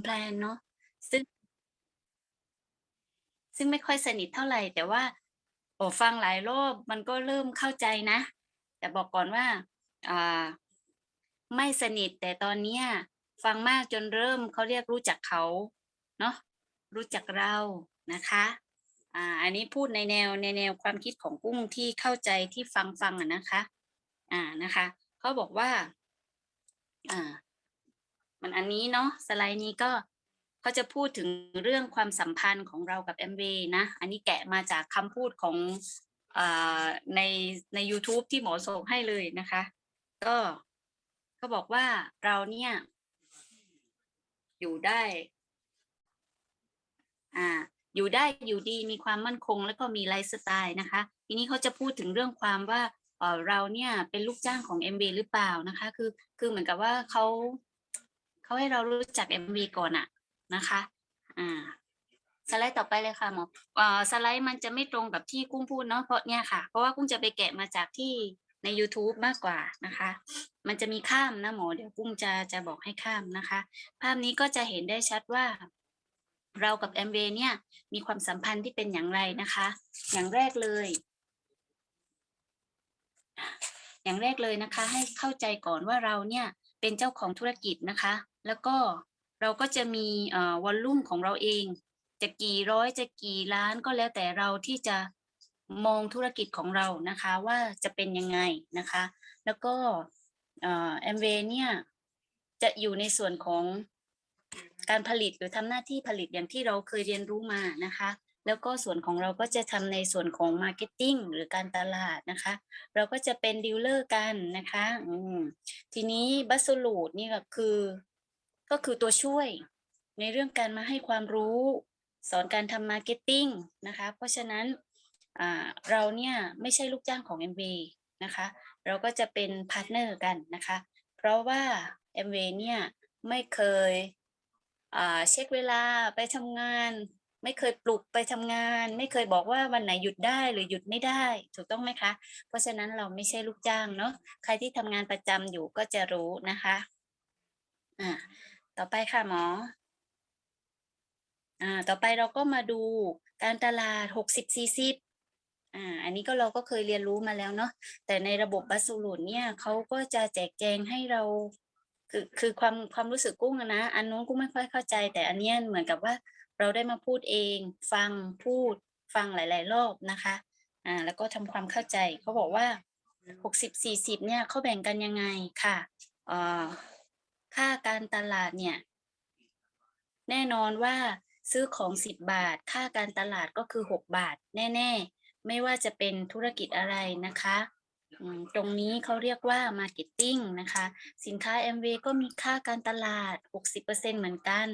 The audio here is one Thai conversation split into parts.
แพลนเนาะซึ่ง ซึ่งไม่ค่อยสนิทเท่าไหร่ แต่ว่าโอ้ฟังหลายรอบมันก็เริ่มเข้าใจนะ แต่บอกก่อนว่าอ่าไม่สนิทแต่ตอนเนี้ยฟังมากจนเริ่มเขาเรียกรู้จักเขาเนาะรู้จักเรานะคะอ่าอันนี้พูดในแนวในแนวความคิดของกุ้งที่เข้าใจที่ฟังฟังอะนะคะ อ่านะคะเขาบอกว่าอ่า มันอันนี้เนาะสไลด์นี้ก็เขาจะพูดถึงเรื่องความสัมพันธ์ของเรากับแอมเวนะ อันนี้แกะมาจากคำพูดของอในใน YouTube ที่หมอส่งให้เลยนะคะ ก็เขาบอกว่าเราเนี่ย อยู่ได้อ่าอยู่ได้อยู่ดีมีความมั่นคงแล้วก็มีไลฟ์สไตล์นะคะ ทีนี้เขาจะพูดถึงเรื่องความว่าเออเราเนี่ยเป็นลูกจ้างของ MV หรือเปล่านะคะ คือคือเหมือนกับว่าเขา เขาให้เรารู้จัก MV ก่อนอะนะคะ อ่า สไลด์ต่อไปเลยค่ะหมอเอ่อสไลด์มันจะไม่ตรงกับที่กุ้งพูดเนาะเพราะเนี่ยค่ะ เพราะว่ากุ้งจะไปแกะมาจากที่ใน YouTube มากกว่านะคะ มันจะมีข้ามนะหมอ เดี๋ยวกุ้งจะจะบอกให้ข้ามนะคะ ภาพนี้ก็จะเห็นได้ชัดว่า เรากับแอมเวเนี่ยมีความสัมพันธ์ที่เป็นอย่างไรนะคะ อย่างแรกเลย อย่างแรกเลยนะคะ ให้เข้าใจก่อนว่าเราเนี่ย เป็นเจ้าของธุรกิจนะคะ แล้วก็เราก็จะมีวอลลุ่มของเราเอง จะกี่ร้อยจะกี่ล้านก็แล้วแต่เราที่จะมองธุรกิจของเรานะคะว่าจะเป็นยังไงนะคะ แล้วก็แอมเวเนี่ยจะอยู่ในส่วนของการผลิตหรือทำหน้าที่ผลิตอย่างที่เราเคยเรียนรู้มานะคะ แล้วก็ส่วนของเราก็จะทำในส่วนของมาร์เก็ตติ้งหรือการตลาดนะคะ เราก็จะเป็นดีลเลอร์กันนะคะอืทีนี้บัสลูดนี่ก็คือ ก็คือตัวช่วย ในเรื่องการมาให้ความรู้ สอนการทำมาร์เก็ตติ้งนะคะ เพราะฉะนั้นเราเนี่ยไม่ใช่ลูกจ้างของ MV นะคะ เราก็จะเป็นพาร์ทเนอร์กันนะคะ เพราะว่า MV เนี่ยไม่เคยเช็คเวลาไปทำงาน ไม่เคยปลุกไปทำงาน ไม่เคยบอกว่าวันไหนหยุดได้หรือหยุดไม่ได้ ถูกต้องไหมคะ เพราะฉะนั้นเราไม่ใช่ลูกจ้างเนาะใครที่ทำงานประจำอยู่ก็จะรู้นะคะอ่าต่อไปค่ะหมออ่าต่อไปเราก็มาดูการตลาดหกสิบสี่สิบอ่า อันนี้ก็เราก็เคยเรียนรู้มาแล้วเนาะ แต่ในระบบบัสลูดเนี่ยเขาก็จะแจกแจงให้เรา คือคือความความรู้สึกกุ้งอะนะ อันนู้นกุ้งไม่ค่อยเข้าใจ แต่อันเนี้ยเหมือนกับว่า เราได้มาพูดเอง ฟังพูด ฟังหลาย ๆ รอบนะคะอ่าแล้วก็ทำความเข้าใจเขาบอกว่าหกสิบสี่สิบเนี่ยเขาแบ่งกันยังไงค่ะเอ่อค่าการตลาดเนี่ย แน่นอนว่าซื้อของสิบบาท ค่าการตลาดก็คือหกบาท แน่ ๆ ไม่ว่าจะเป็นธุรกิจอะไรนะคะตรงนี้เขาเรียกว่า Marketing นะคะ สินค้า MV ก็มีค่าการตลาด 60%เหมือนกัน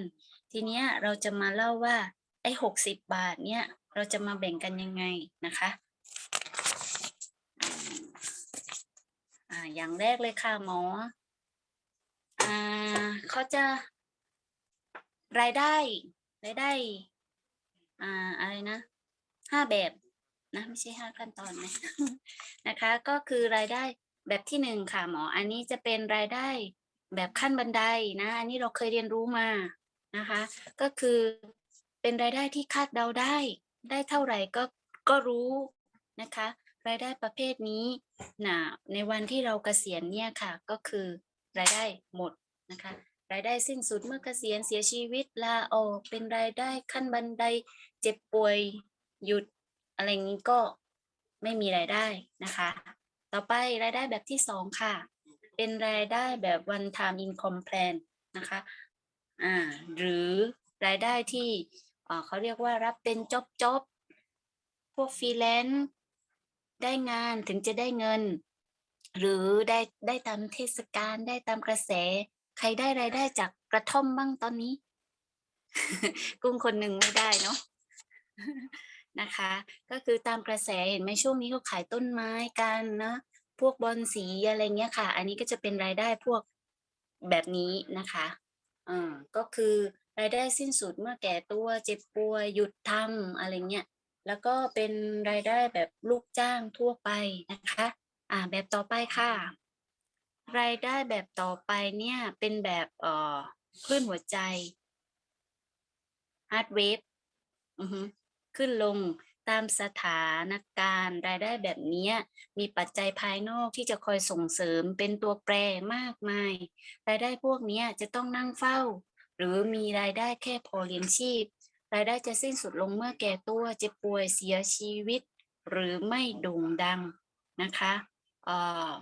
ทีเนี้ยเราจะมาเล่าว่าไอ้60บบาทเนี่ยเราจะมาแบ่งกันยังไงนะคะอ่าอย่างแรกเลยค่ะหมออ่าเขาจะรายได้รายได้อ่าอะไรนะห้าแบบนะไม่ใช่ห้าขั้นตอนนะนะคะ ก็คือรายได้แบบที่หนึ่งค่ะหมอ อันนี้จะเป็นรายได้แบบขั้นบันไดนะ อันนี้เราเคยเรียนรู้มา นะคะ ก็คือเป็นรายได้ที่คาดเดาได้ ได้เท่าไหร่ก็ก็รู้นะคะ รายได้ประเภทนี้นะในวันที่เราเกษียณเนี่ยค่ะ ก็คือรายได้หมดนะคะ รายได้สิ้นสุดเมื่อเกษียณเสียชีวิตลาออกเป็นรายได้ขั้นบันไดเจ็บป่วยหยุดอะไรอย่างนี้ก็ไม่มีรายได้นะคะ ต่อไปรายได้แบบที่สองค่ะ เป็นรายได้แบบ one time income plan นะคะ อ่าหรือรายได้ที่เอ่อเขาเรียกว่ารับเป็นจ็อบจ็อบพวกฟรีแลนซ์ได้งานถึงจะได้เงิน หรือได้ได้ตามเทศกาลได้ตามกระแส ใครได้รายได้จากกระท่อมบ้างตอนนี้ กุ้งคนหนึ่งไม่ได้เนาะนะคะ ก็คือตามกระแสเห็นไหมช่วงนี้เขาขายต้นไม้กันนะพวกบอลสีอะไรเงี้ยค่ะ อันนี้ก็จะเป็นรายได้พวกแบบนี้นะคะ อ่าก็คือรายได้สิ้นสุดเมื่อแก่ตัวเจ็บป่วยหยุดทำอะไรเงี้ยแล้วก็เป็นรายได้แบบลูกจ้างทั่วไปนะคะ อ่าแบบต่อไปค่ะ รายได้แบบต่อไปเนี่ยเป็นแบบเอ่อคลื่นหัวใจฮาร์ดเวฟอือขึ้นลง ตามสถานการณ์รายได้แบบนี้มีปัจจัยภายนอกที่จะคอยส่งเสริมเป็นตัวแปรมากมาย รายได้พวกนี้จะต้องนั่งเฝ้า หรือมีรายได้แค่พอเลี้ยงชีพ รายได้จะสิ้นสุดลงเมื่อแก่ตัวเจ็บป่วยเสียชีวิต หรือไม่โด่งดังนะคะเออ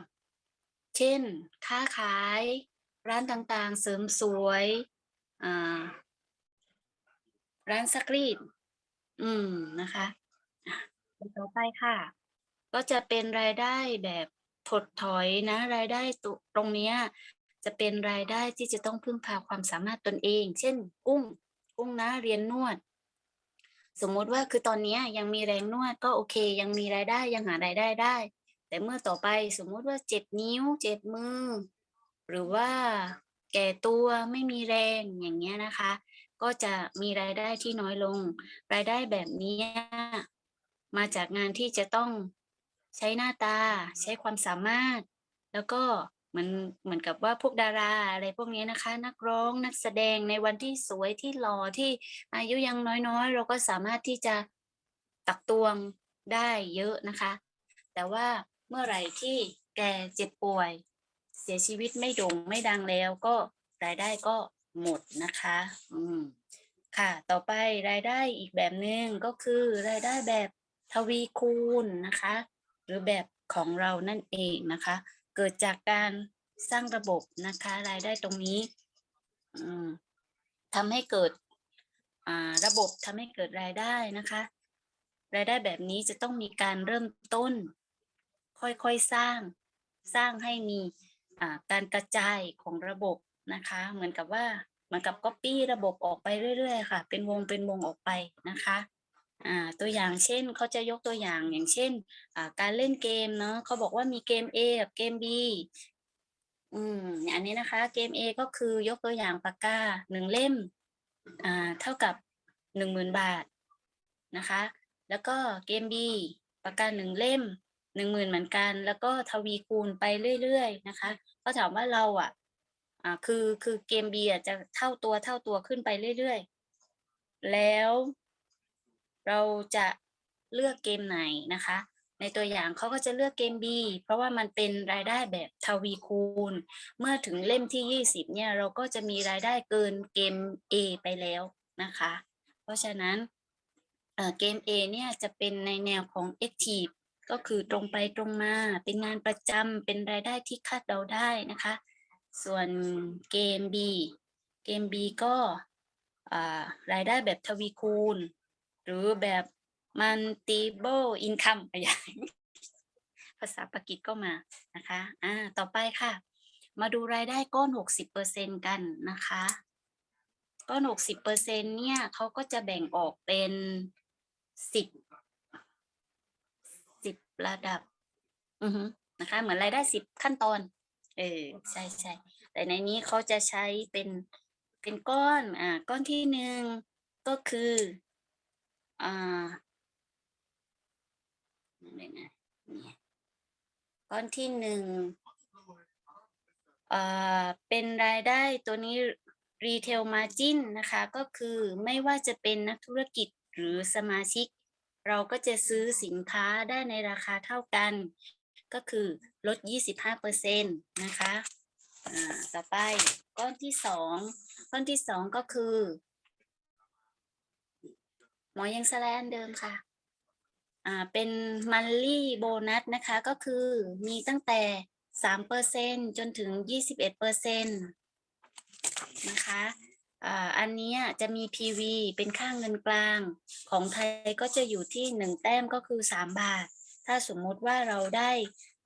เช่น ค้าขาย ร้านต่างๆ เสริมสวยร้านซักรีด อืม นะคะ ต่อไปค่ะ ก็จะเป็นรายได้แบบถดถอยนะ รายได้ตรงเนี้ยจะเป็นรายได้ที่จะต้องพึ่งพาความสามารถตนเอง เช่น กุ้ง กุ้งนะเรียนนวด สมมุติว่าคือตอนนี้ยังมีแรงนวดก็โอเค ยังมีรายได้ยังหารายได้ได้ แต่เมื่อต่อไปสมมุติว่าเจ็บนิ้วเจ็บมือ หรือว่าแก่ตัวไม่มีแรงอย่างเงี้ยนะคะ ก็จะมีรายได้ที่น้อยลง รายได้แบบนี้ มาจากงานที่จะต้องใช้หน้าตา ใช้ความสามารถ แล้วก็เหมือนเหมือนกับว่าพวกดาราอะไรพวกนี้นะคะ นักร้องนักแสดงในวันที่สวยที่หล่อที่อายุยังน้อยๆ เราก็สามารถที่จะตักตวงได้เยอะนะคะ แต่ว่าเมื่อไหร่ที่แกเจ็บป่วย เสียชีวิตไม่โด่งไม่ดังแล้วก็รายได้ก็หมดนะคะ อืม ค่ะ ต่อไปรายได้อีกแบบหนึ่งก็คือรายได้แบบ ทวีคูณนะคะ หรือแบบของเรานั่นเองนะคะ เกิดจากการสร้างระบบนะคะรายได้ตรงนี้ทำให้เกิดระบบทำให้เกิดรายได้นะคะ รายได้แบบนี้จะต้องมีการเริ่มต้น ค่อยๆสร้างสร้างให้มีการกระจายของระบบนะคะ เหมือนกับว่าเหมือนกับ copy ระบบออกไปเรื่อยๆค่ะ เป็นวงเป็นวงออกไปนะคะ ตัวอย่างเช่นเขาจะยกตัวอย่างอย่างเช่นการเล่นเกมเนาะเขาบอกว่ามีเกม A กับเกม B อืมอันนี้นะคะเกม A ก็คือยกตัวอย่างปากกาหนึ่งเล่มอ่าเท่ากับหนึ่งหมื่นบาทนะคะ แล้วก็เกม B ปากกาหนึ่งเล่มหนึ่งหมื่นเหมือนกัน แล้วก็ทวีคูณไปเรื่อยๆนะคะเขาถามว่าเราอะอ่าคือคือเกม B อะจะเท่าตัวเท่าตัวขึ้นไปเรื่อยๆ แล้ว เราจะเลือกเกมไหนนะคะ ในตัวอย่างเขาก็จะเลือกเกม B เพราะว่ามันเป็นรายได้แบบทวีคูณ เมื่อถึงเล่มที่ 20เนี่ยเราก็จะมีรายได้เกินเกม A ไปแล้วนะคะ เพราะฉะนั้นเเกม A เนี่ยจะเป็นในแนวของ active ก็คือตรงไปตรงมา เป็นงานประจำเป็นรายได้ที่คาดเดาได้นะคะ ส่วนเกม B เกม B ก็รายได้แบบทวีคูณ หรือแบบ multiple income อะไรอย่างนี้ภาษาปากีสก็มานะคะอ่าต่อไปค่ะ มาดูรายได้ก้อน 60%กันนะคะก้อน 60%เนี่ยเขาก็จะแบ่งออกเป็น 10 10 ระดับอือฮึนะคะ เหมือนรายได้ 10 ขั้นตอน เออใช่ใช่แต่ในนี้เขาจะใช้เป็นเป็นก้อนอ่าก้อนที่หนึ่งก็คือ อ่าอะไรนะนี่ก้อนที่หนึ่งอ่าเป็นรายได้ตัวนี้ retail margin นะคะ ก็คือไม่ว่าจะเป็นนักธุรกิจหรือสมาชิก เราก็จะซื้อสินค้าได้ในราคาเท่ากัน ก็คือลด 25%นะคะอ่าต่อไปก้อนที่สองก้อนที่สองก็คือ หมอยังสแลนเดิมค่ะ อ่า เป็นมันลี่โบนัสนะคะ ก็คือมีตั้งแต่สามเปอร์เซ็นจนถึงยี่สิบเอ็ดเปอร์เซ็นนะคะ อ่า อันนี้จะมี PV เป็นค่าเงินกลางของไทยก็จะอยู่ที่หนึ่งแต้มก็คือสามบาท ถ้าสมมุติว่าเราได้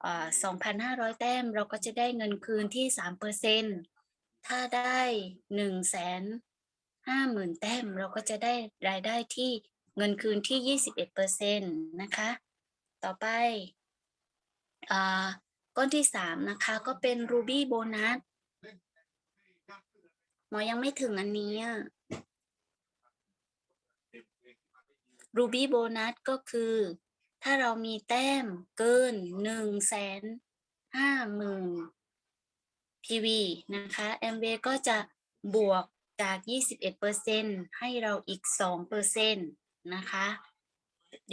อ่าสองพันห้าร้อยแต้ม เราก็จะได้เงินคืนที่สามเปอร์เซ็นถ้าได้หนึ่งแสน ห้าหมื่นแต้มเราก็จะได้รายได้ที่เงินคืนที่ 21%นะคะ ต่อไปอ่าก้อนที่ 3 นะคะ ก็เป็น Ruby Bonus หมอยังไม่ถึงอันนี้อะ Ruby Bonus ก็คือ ถ้าเรามีแต้มเกิน1 5 0 0 0 0 PV นะคะ MV ก็จะบวก จาก 21%ให้เราอีก 2%นะคะ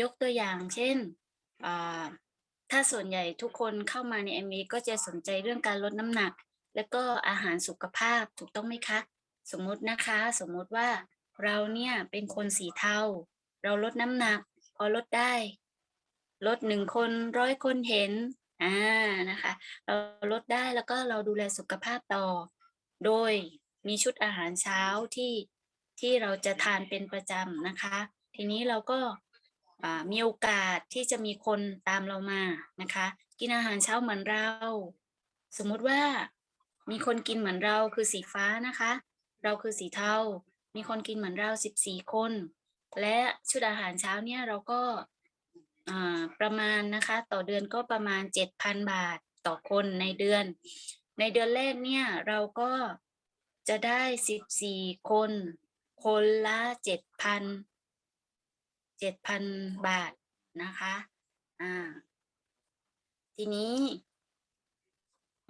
ยกตัวอย่างเช่น ถ้าส่วนใหญ่ทุกคนเข้ามาใน MV ก็จะสนใจเรื่องการลดน้ำหนัก แล้วก็อาหารสุขภาพถูกต้องไหมคะ สมมตินะคะ สมมติว่าเราเนี่ยเป็นคนสีเทา เราลดน้ำหนัก พอลดได้ ลดหนึ่งคนร้อยคนเห็น อ่า นะคะ เราลดได้แล้วก็เราดูแลสุขภาพต่อ โดย มีชุดอาหารเช้าที่ที่เราจะทานเป็นประจำนะคะ ทีนี้เราก็มีโอกาสที่จะมีคนตามเรามานะคะ กินอาหารเช้าเหมือนเรา สมมุติว่ามีคนกินเหมือนเราคือสีฟ้านะคะ เราคือสีเทา มีคนกินเหมือนเรา14คน และชุดอาหารเช้าเนี่ยเราก็ประมาณนะคะ ต่อเดือนก็ประมาณ 7,000 บาทต่อคนในเดือน ในเดือนแรกเนี่ยเราก็ จะได้14คน คนละ7,000 7,000บาทนะคะอ่าทีนี้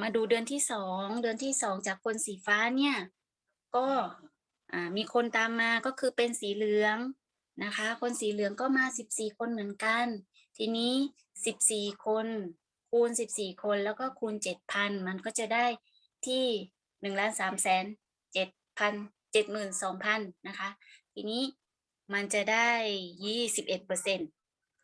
มาดูเดือนที่สองเดือนที่สองจากคนสีฟ้าเนี่ย ก็มีคนตามมาก็คือเป็นสีเหลืองนะคะ คนสีเหลืองก็มาสิบสี่คนเหมือนกัน ทีนี้สิบสี่คนคูณสิบสี่คนแล้วก็คูณเจ็ดพันมันก็จะได้ที่หนึ่งล้านสามแสน เจ็ดพันเจ็ดหมื่นสองพันนะคะ ทีนี้มันจะได้ยี่สิบเอ็ดเปอร์เซ็นต์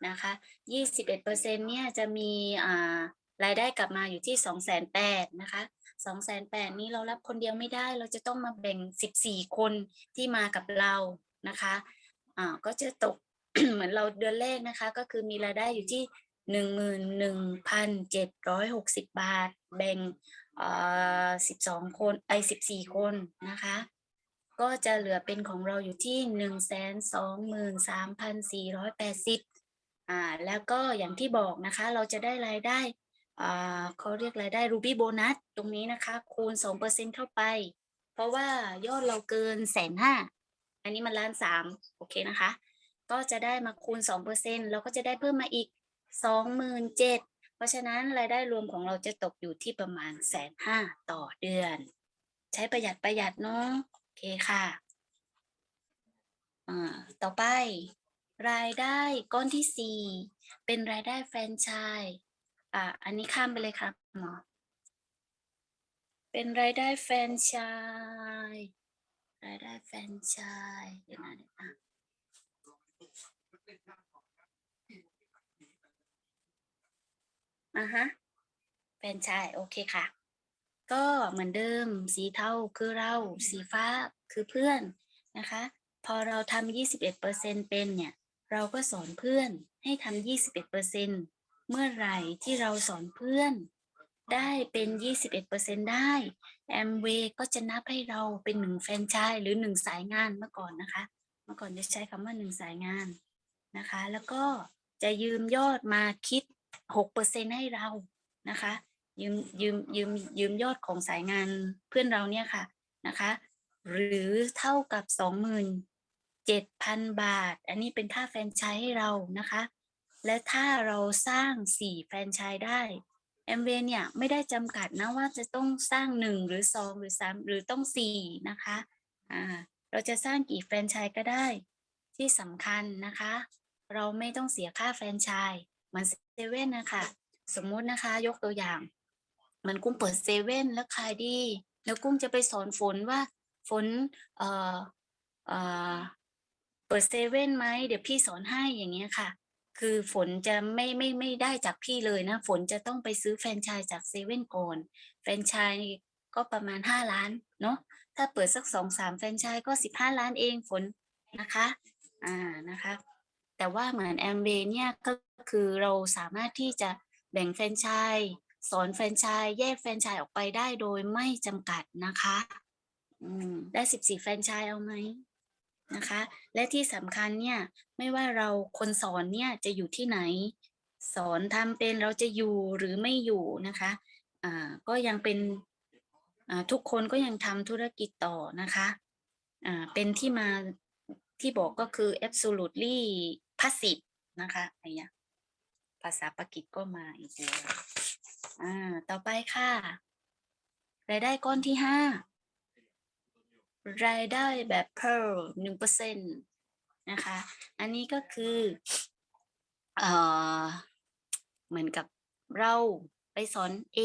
นะคะยี่สิบเอ็ดเปอร์เซ็นต์เนี่ยจะมีอ่ารายได้กลับมาอยู่ที่สองแสนแปดนะคะสองแสนแปดนี้เรารับคนเดียวไม่ได้ เราจะต้องมาแบ่งสิบสี่คนที่มากับเรานะคะอ่าก็จะตกเหมือนเราเดือนแรกนะคะ ก็คือมีรายได้อยู่ที่หนึ่งหมื่นหนึ่งพันเจ็ดร้อยหกสิบบาท แบ่ง สิบสองคนไอสิบสี่คนนะคะ ก็จะเหลือเป็นของเราอยู่ที่หนึ่งแสนสองหมื่นสามพันสี่ร้อยแปดสิบอ่าแล้วก็อย่างที่บอกนะคะเราจะได้รายได้อ่าเขาเรียกรายได้รูบี้โบนัสตรงนี้นะคะคูณสองเปอร์เซ็นเข้าไป เพราะว่ายอดเราเกินแสนห้าอันนี้มันล้านสามโอเคนะคะ ก็จะได้มาคูณสองเปอร์เซ็นเราก็จะได้เพิ่มมาอีกสองหมื่นเจ็ด ราะฉะนั้นรายได้รวมของเราจะตกอยู่ที่ประมาณแสนห้าต่อเดือน ใช้ประหยัดประหยัดเนาะโอเคค่ะอ่าต่อไป รายได้ก้อนที่สี่เป็นรายได้แฟรนไชส์อ่าอันนี้ข้ามไปเลยครับหมอเป็นรายได้แฟรนไชส์รายได้แฟรนไชส์เดี๋ยวนะเดี๋ยวนะ อ่าฮะแฟรนไชส์โอเคค่ะ ก็เหมือนเดิม สีเทาคือเรา สีฟ้าคือเพื่อนนะคะ พอเราทำ21%เป็นเนี่ย เราก็สอนเพื่อนให้ทำ21%เเมื่อไหร่ที่เราสอนเพื่อนได้เป็น 21%ได้แอมเวก็จะนับให้เราเป็นหนึ่งแฟรนไชส์หรือหนึ่งสายงานเมื่อก่อนนะคะ เมื่อก่อนจะใช้คำว่าหนึ่งสายงานนะคะ แล้วก็จะยืมยอดมาคิด 6%ให้เรานะคะ ยืมยืมยืมยืมยอดของสายงานเพื่อนเราเนี่ยค่ะนะคะ หรือเท่ากับสองหมื่นเจ็ดพันบาท อันนี้เป็นค่าแฟนชส์ให้เรานะคะ และถ้าเราสร้างสี่แฟนชส์ได้แอมเวเนี่ยไม่ได้จำกัดนะว่าจะต้องสร้างหนึ่งหรือสองหรือสามหรือต้องสี่นะคะอ่าเราจะสร้างกี่แฟนชส์ก็ได้ที่สำคัญนะคะ เราไม่ต้องเสียค่าแฟนชส์เหมือน เซเว่นนะคะสมมุตินะคะ ยกตัวอย่างเหมือนกุ้งเปิดเซเว่นแล้วขายดี แล้วกุ้งจะไปสอนฝนว่าฝนเอ่อเอ่อเปิดเซเว่นไหมเดี๋ยวพี่สอนให้อย่างเงี้ยค่ะ คือฝนจะไม่ไม่ไม่ได้จากพี่เลยนะ ฝนจะต้องไปซื้อแฟนชส์จากเซเว่นก่อนแฟนชส์ก็ประมาณห้าล้านเนาะถ้าเปิดสักสองสามแฟนชส์ก็สิบห้าล้านเองฝนนะคะ อ่านะคะ แต่ว่าเหมือนแอมเบเนี่ยก็ คือเราสามารถที่จะแบ่งแฟรนไชส์สอนแฟรนไชส์แยกแฟรนไชส์ออกไปได้โดยไม่จำกัดนะคะอืมได้สิบสี่แฟรนไชส์เอาไหมนะคะ และที่สำคัญเนี่ยไม่ว่าเราคนสอนเนี่ยจะอยู่ที่ไหน สอนทำเป็นเราจะอยู่หรือไม่อยู่นะคะอ่าก็ยังเป็นอ่าทุกคนก็ยังทำธุรกิจต่อนะคะอ่าเป็นที่มาที่บอกก็คือ absolutely passive นะคะไอ้เนี่ย ภาษาปากีสก็มาอีกแล้วอ่า ต่อไปค่ะ รายได้ก้อนที่ห้ารายได้แบบ per หนึ่งเปอร์เซ็นต์นะคะ อันนี้ก็คือเอ่อเหมือนกับเราไปสอน A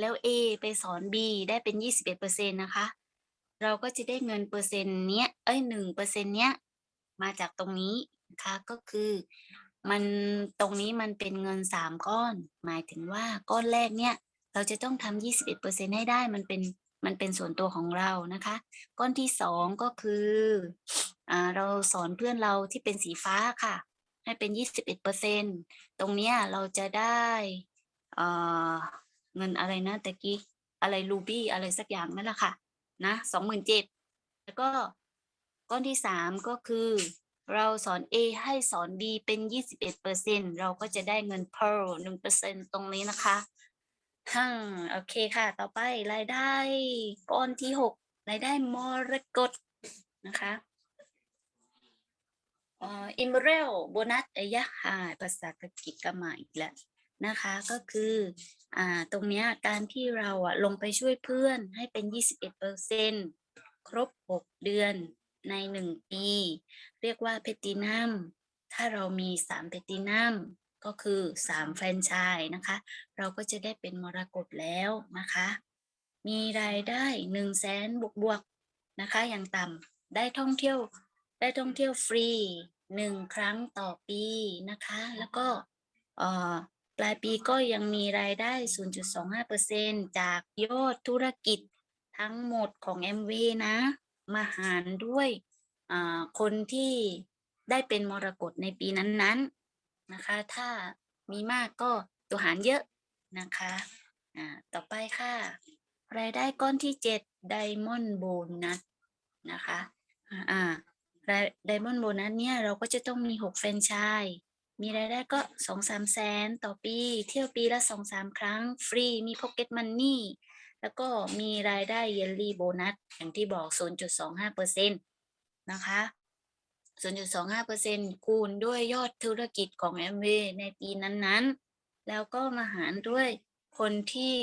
แล้ว A ไปสอน B ได้เป็น 21เปอร์เซ็นต์นะคะ เราก็จะได้เงินเปอร์เซ็นต์เนี้ย เอ้ยหนึ่งเปอร์เซ็นต์เนี้ย มาจากตรงนี้นะคะ ก็คือ มันตรงนี้มันเป็นเงินสามก้อน หมายถึงว่าก้อนแรกเนี่ย เราจะต้องทำ21เอ็ดเปอร์เซ็นต์ให้ได้มันเป็นมันเป็นส่วนตัวของเรานะคะ ก้อนที่สองก็คืออ่าเราสอนเพื่อนเราที่เป็นสีฟ้าค่ะ ให้เป็น21เอ็ดเปอร์เซ็นต์ตรงเนี้ยเราจะได้อ่อเงินอะไรนะตะกี้อะไรรูบี้อะไรสักอย่างนั่นแหละค่ะนะสองหมื่นเจ็ดแล้วก็ก้อนที่สามก็คือ เราสอน A ให้สอน B เป็น 21เปอร์เซ็นเราก็จะได้เงิน per หนึ่งเปอร์เซ็นตรงนี้นะคะฮึมโอเคค่ะ ต่อไปรายได้ก้อนที่หกรายได้มรกตนะคะอ่อ emerald โบนัสอายะหายภาษาอังกฤษก็มาอีกแล้วนะคะก็คืออ่าตรงเนี้ยการที่เราอะลงไปช่วยเพื่อนให้เป็น 21เปอร์เซ็นครบ 6 เดือน ใน1ปี เรียกว่าเพตินัมถ้าเรามี3เพตินัมก็คือ3แฟรนไชส์นะคะ เราก็จะได้เป็นมรกตแล้วนะคะ มีรายได้1 0 0 0 0แสนบวกบวกๆนะคะ อย่างต่ำได้ท่องเที่ยวได้ท่องเที่ยวฟรี1ครั้งต่อปีนะคะ แล้วก็ปลายปีก็ยังมีรายได้ 0.25%จากยอดธุรกิจทั้งหมดของ MV นะ มาหารด้วยอ่าคนที่ได้เป็นมรกตในปีนั้นๆนะคะ ถ้ามีมากก็ตัวหารเยอะนะคะอ่าต่อไปค่ะ รายได้ก้อนที่7 Diamond Bonus นะคะอ่าราย Diamond Bonus เนี่ยเราก็จะต้องมี6แฟนชส์มีรายได้ก็สองสามแสนต่อปี เที่ยวปีละสองสามครั้ง ฟรีมี Pocket Money แล้วก็มีรายได้ Yearly Bonus อย่างที่บอก 0.25%นะคะ 0.25%คูณด้วยยอดธุรกิจของ MV ในปีนั้นๆ แล้วก็มาหารด้วยคนที่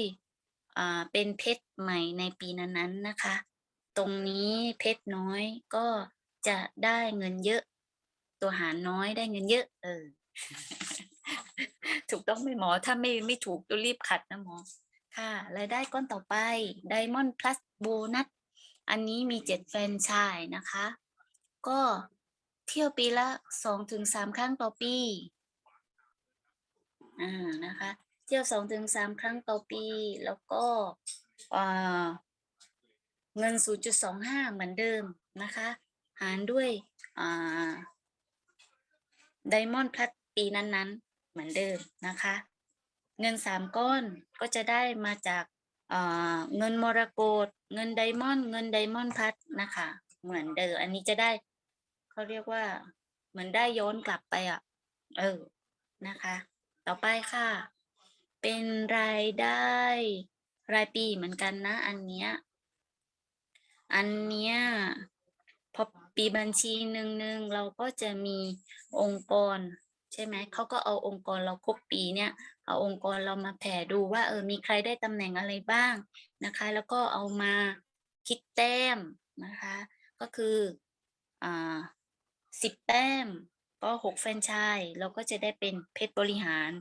อ่าเป็นเพชรใหม่ในปีนั้นๆนะคะ ตรงนี้เพชรน้อยก็จะได้เงินเยอะ ตัวหารน้อยได้เงินเยอะ เออ ถูกต้องไหมหมอ ถ้าไม่ไม่ถูกก็รีบขัดนะหมอ ค่ะรายได้ก้อนต่อไป Diamond Plus Bonus อันนี้มีเจ็ดแฟรนไชส์นะคะ ก็เที่ยวปีละสองถึงสามครั้งต่อปีอ่านะคะ เที่ยวสองถึงสามครั้งต่อปี แล้วก็เงิน 0.25 เหมือนเดิมนะคะ หารด้วยอ่าไดมอนด์พลัสปีนั้นๆ เหมือนเดิมนะคะ เงินสามก้อนก็จะได้มาจากเงินมรกตเงินไดมอนด์เงินไดมอนด์พัดนะคะ เหมือนเดิมอันนี้จะได้เขาเรียกว่า เหมือนได้ย้อนกลับไปอะเออนะคะ ต่อไปค่ะ เป็นรายได้รายปีเหมือนกันนะ อันเนี้ยอันเนี้ยพอปีบัญชีหนึ่งหนึ่งเราก็จะมีองค์กร ใช่ไหมเขาก็เอาองค์กรเราครบปีเนี่ย เอาองค์กรเรามาแผ่ดูว่าเออมีใครได้ตำแหน่งอะไรบ้างนะคะ แล้วก็เอามาคิดแต้มนะคะ ก็คืออ่าสิบแต้มก็หกแฟนชส์เราก็จะได้เป็นเพชรบริหาร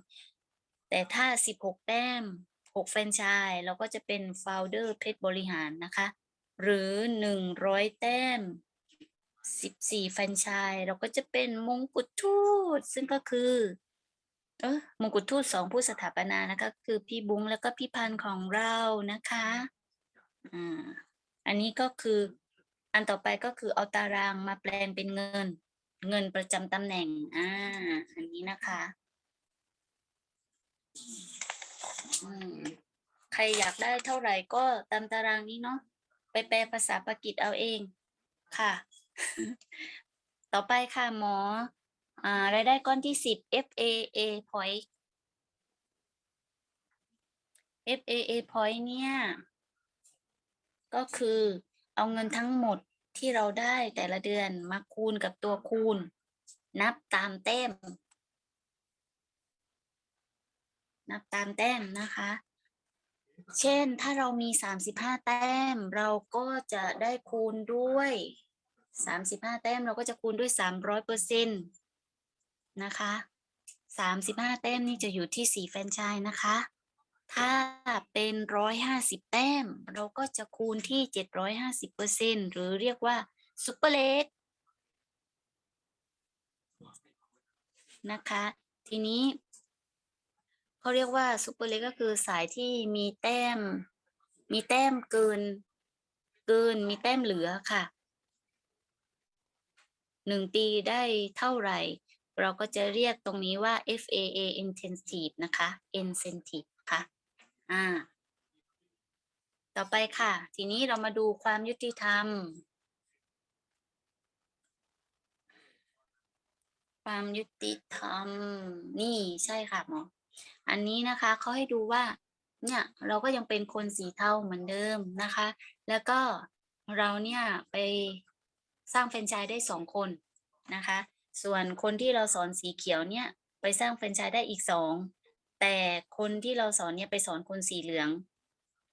แต่ถ้าสิบหกแต้มหกแฟนชส์เราก็จะเป็นโฟลเดอร์เพชรบริหารนะคะ หรือหนึ่งร้อยแต้มสิบสี่แฟนชส์เราก็จะเป็นมงกุฎทูตซึ่งก็คือ เออมงกุฎทูตสองผู้สถาปนานะคะ คือพี่บุ้งแล้วก็พี่พันของเรานะคะอ่าอันนี้ก็คืออันต่อไปก็คือเอาตารางมาแปลงเป็นเงิน เงินประจำตำแหน่งอ่าอันนี้นะคะอืมใครอยากได้เท่าไหร่ก็ตามตารางนี้เนาะไปแปลภาษาปากีสเอาเองค่ะ ต่อไปค่ะหมอ อ่ารายได้ก้อนที่สิบ FAA point FAA point เนี่ย ก็คือเอาเงินทั้งหมดที่เราได้แต่ละเดือนมาคูณกับตัวคูณ นับตามแต้ม นับตามแต้มนะคะ เช่นถ้าเรามี 35 แต้ม เราก็จะได้คูณด้วย 35 แต้มเราก็จะคูณด้วย 300เปอร์เซ็นต์ นะคะ35แต้มนี่จะอยู่ที่4แฟรนไชส์นะคะ ถ้าเป็น150แต้ม เราก็จะคูณที่750เปอร์เซ็นต์หรือเรียกว่าซุปเปอร์เล็กนะคะ ทีนี้เขาเรียกว่าซุปเปอร์เล็กก็คือสายที่มีแต้ม มีแต้มเกิน เกินมีแต้มเหลือค่ะหนึ่งปีได้เท่าไหร่ เราก็จะเรียกตรงนี้ว่า FAA intensive นะคะ incentive ค่ะอ่าต่อไปค่ะ ทีนี้เรามาดูความยุติธรรม ความยุติธรรม นี่ใช่ค่ะหมออันนี้นะคะเขาให้ดูว่า เนี่ยเราก็ยังเป็นคนสีเทาเหมือนเดิมนะคะ แล้วก็เราเนี่ยไปสร้างแฟรนไชส์ได้สองคนนะคะ ส่วนคนที่เราสอนสีเขียวเนี่ย ไปสร้างแฟรนไชส์ได้อีกสองแต่คนที่เราสอนเนี่ยไปสอนคนสีเหลือง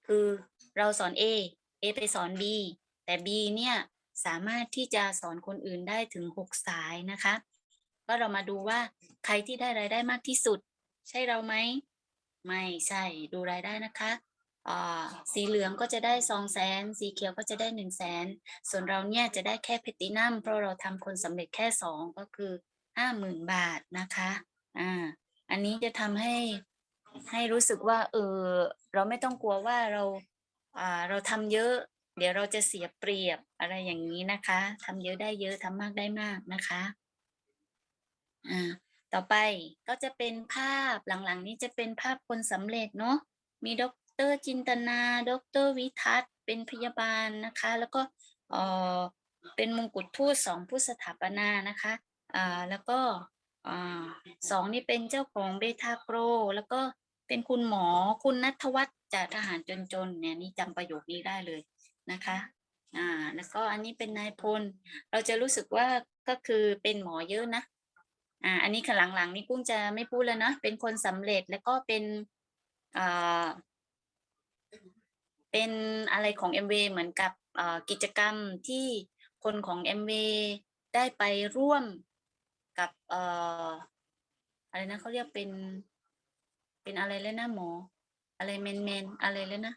คือเราสอน A A ไปสอน B แต่ B เนี่ยสามารถที่จะสอนคนอื่นได้ถึงหกสายนะคะ ก็เรามาดูว่าใครที่ได้รายได้มากที่สุด ใช่เราไหม ไม่ใช่ดูรายได้นะคะ สีเหลืองก็จะได้สองแสนสีเขียวก็จะได้หนึ่งแสนส่วนเราเนี่ยจะได้แค่เพตินัมเพราะเราทำคนสำเร็จแค่สองก็คือห้าหมื่นบาทนะคะอ่าอันนี้จะทำให้ให้รู้สึกว่าเออเราไม่ต้องกลัวว่าเราอ่าเราทำเยอะ เดี๋ยวเราจะเสียเปรียบอะไรอย่างนี้นะคะทำเยอะได้เยอะทำมากได้มากนะคะอ่าต่อไปก็จะเป็นภาพหลังๆ นี้จะเป็นภาพคนสำเร็จเนาะมีด รจินตนา ดรวิทัศน์ เป็นพยาบาลนะคะ แล้วก็เออเป็นมงกุฎทูตสองผู้สถาปนานะคะอ่าแล้วก็อ่สองนี่เป็นเจ้าของเบทาโกร แล้วก็เป็นคุณหมอคุณนัทวัฒน์จากทหารจนๆเนี่ยนี่จำประโยคนี้ได้เลยนะคะอ่าแล้วก็อันนี้เป็นนายพล เราจะรู้สึกว่าก็คือเป็นหมอเยอะนะอ่าอันนี้ข้างหลังๆนี่กุ้งจะไม่พูดแล้วนะเป็นคนสำเร็จแล้วก็เป็นอ่า เป็นอะไรของ MV เหมือนกับกิจกรรมที่คนของ MV ได้ไปร่วมกับอะไรนะเขาเรียกเป็นเป็นอะไรเลยนะหมอ อะไรเมนเมนอะไรเลยนะ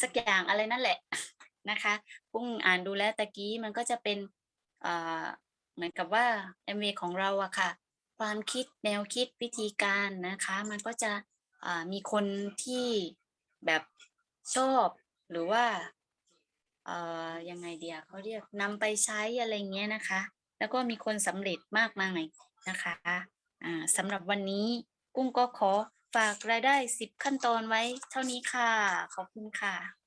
สักอย่างอะไรนั่นแหละนะคะกุ้งอ่านดูแล้วตะกี้มันก็จะเป็นเหมือนกับว่า MV ของเราอะค่ะ ความคิดแนวคิดวิธีการนะคะ มันก็จะมีคนที่แบบ ชอบหรือว่าเอ่อยังไงเดียเขาเรียกนำไปใช้อะไรเงี้ยนะคะ แล้วก็มีคนสำเร็จมากมายนะคะอ่าสำหรับวันนี้กุ้งก็ขอฝากรายได้ 10 ขั้นตอนไว้เท่านี้ค่ะ ขอบคุณค่ะ